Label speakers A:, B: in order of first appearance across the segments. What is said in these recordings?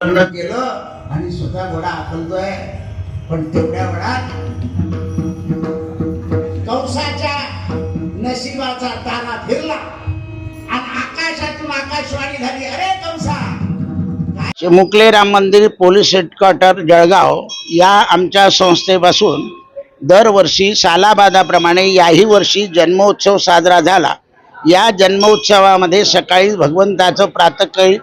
A: लग्न केलं आणि स्वतः घोडा आखलतोय पण तेवढ्या वडात कंसाच्या नशिबाचा ताना फिरला आणि आकाशातून आकाशवाणी झाली अरे कंसा!
B: चिमुकले राम मंदिर पोलीस हेडक्वार्टर जळगाव या आमच्या संस्थेपासून दरवर्षी सालाबादाप्रमाणे याही वर्षी जन्मोत्सव साजरा झाला. या जन्मोत्सवामध्ये सकाळी भगवंताचं प्रातकाळी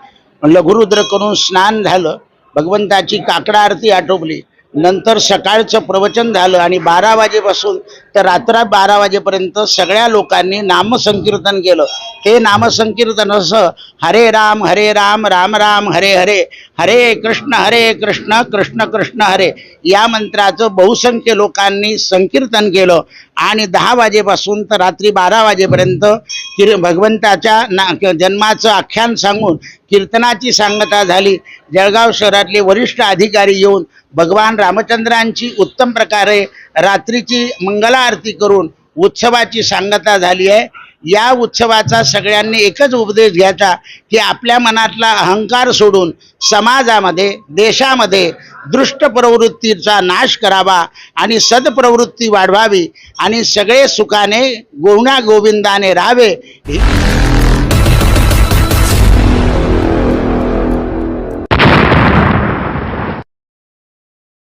B: लघुरुद्र करून स्नान झालं भगवंताची काकडा आरती आटोपली नंतर सकाळचं प्रवचन झालं आणि बारा वाजेपासून तर रात्र बारा वाजेपर्यंत सगळ्या लोकांनी नामसंकीर्तन केलं. ते नामसंकीर्तन असं हरे राम हरे राम राम राम हरे हरे हरे कृष्ण हरे कृष्ण कृष्ण कृष्ण हरे. या मंत्राचं बहुसंख्य लोकांनी संकीर्तन केलं. आणि दहा वाजेपासून तर रात्री बारा वाजेपर्यंत किर भगवंताच्या ना जन्माचं आख्यान सांगून कीर्तनाची सांगता झाली. जळगाव शहरातले वरिष्ठ अधिकारी येऊन भगवान रामचंद्रांची उत्तम प्रकारे रात्रीची मंगला आरती करून उत्सवाची सांगता झाली आहे. या उत्सवाचा सगळ्यांनी एकच उपदेश घ्यायचा की आपल्या मनातला अहंकार सोडून समाजामध्ये देशामध्ये दृष्ट प्रवृत्तीचा नाश करावा आणि सदप्रवृत्ती वाढवावी आणि सगळे सुखाने गोविंदाने राहावे.